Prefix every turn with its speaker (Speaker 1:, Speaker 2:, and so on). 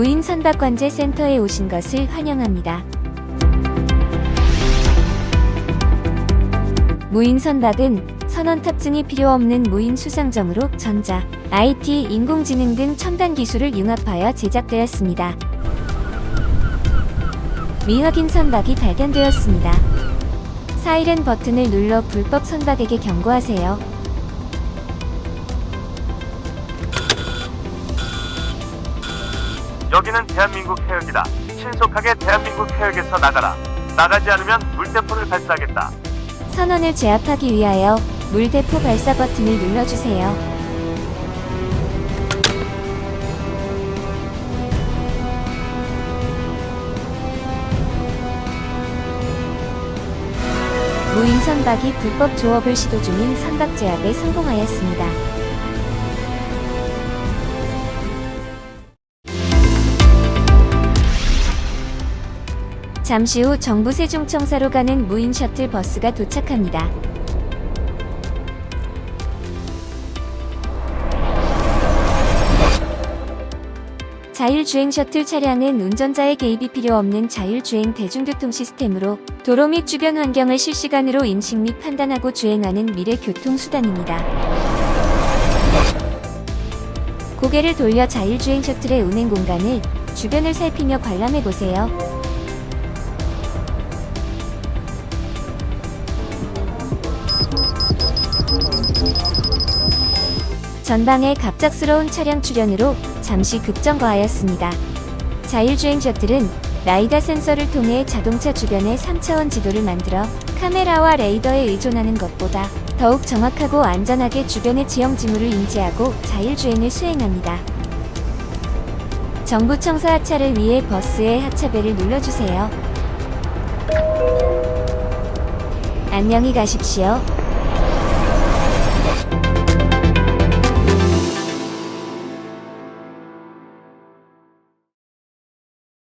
Speaker 1: 무인 선박관제 센터에 오신 것을 환영합니다. 무인 선박은 선원 탑승이 필요 없는 무인 수상정으로 전자, IT, 인공지능 등 첨단 기술을 융합하여 제작되었습니다. 미확인 선박이 발견되었습니다. 사이렌 버튼을 눌러 불법 선박에게 경고하세요.
Speaker 2: 여기는 대한민국 해역이다. 신속하게 대한민국 해역에서 나가라. 나가지 않으면 물대포를 발사하겠다.
Speaker 1: 선원을 제압하기 위하여 물대포 발사 버튼을 눌러주세요. 무인 선박이 불법 조업을 시도 중인 선박 제압에 성공하였습니다. 잠시 후 정부 세종청사로 가는 무인 셔틀 버스가 도착합니다. 자율주행 셔틀 차량은 운전자의 개입이 필요 없는 자율주행 대중교통 시스템으로 도로 및 주변 환경을 실시간으로 인식 및 판단하고 주행하는 미래 교통수단입니다. 고개를 돌려 자율주행 셔틀의 운행 공간을 주변을 살피며 관람해 보세요. 전방에 갑작스러운 차량 출현으로 잠시 급정거하였습니다. 자율주행 셔틀은 라이다 센서를 통해 자동차 주변의 3차원 지도를 만들어 카메라와 레이더에 의존하는 것보다 더욱 정확하고 안전하게 주변의 지형 지물을 인지하고 자율주행을 수행합니다. 정부 청사 하차를 위해 버스의 하차벨을 눌러주세요. 안녕히 가십시오.